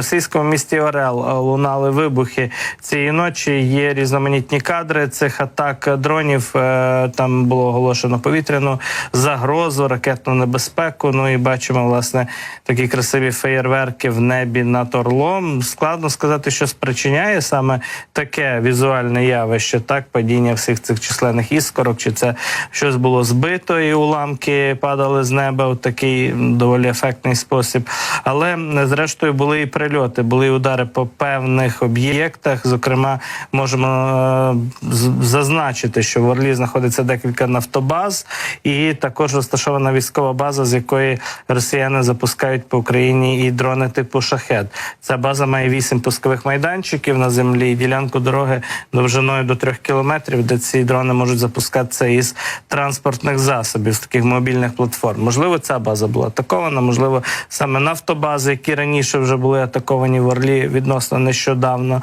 Російському місті Орел е, лунали вибухи цієї ночі. Є різноманітні кадри цих атак дронів. Е, Там було оголошено повітряну загрозу, ракетну небезпеку. Ну і бачимо власне такі красиві феєрверки в небі над Орлом. Складно сказати, що спричиняє саме таке візуальне явище, так падіння всіх цих численних іскорок, чи це щось було збито і уламки падали з неба у такий доволі ефектний спосіб. Але зрештою були і прильоти, були удари по певних об'єктах. Зокрема, можемо е, зазначити, що в Орлі знаходиться декілька нафтобаз, і також розташована військова база, з якої росіяни запускають по Україні і дрони типу шахет. Ця база має вісім пускових майданчиків на землі, і ділянку дороги довжиною до трьох кілометрів, де ці дрони можуть запускатися із транспортних засобів, з таких мобільних платформ. Можливо, ця база була атакована, можливо, саме нафтобази, які раніше вже були атаковані в Орлі відносно нещодавно.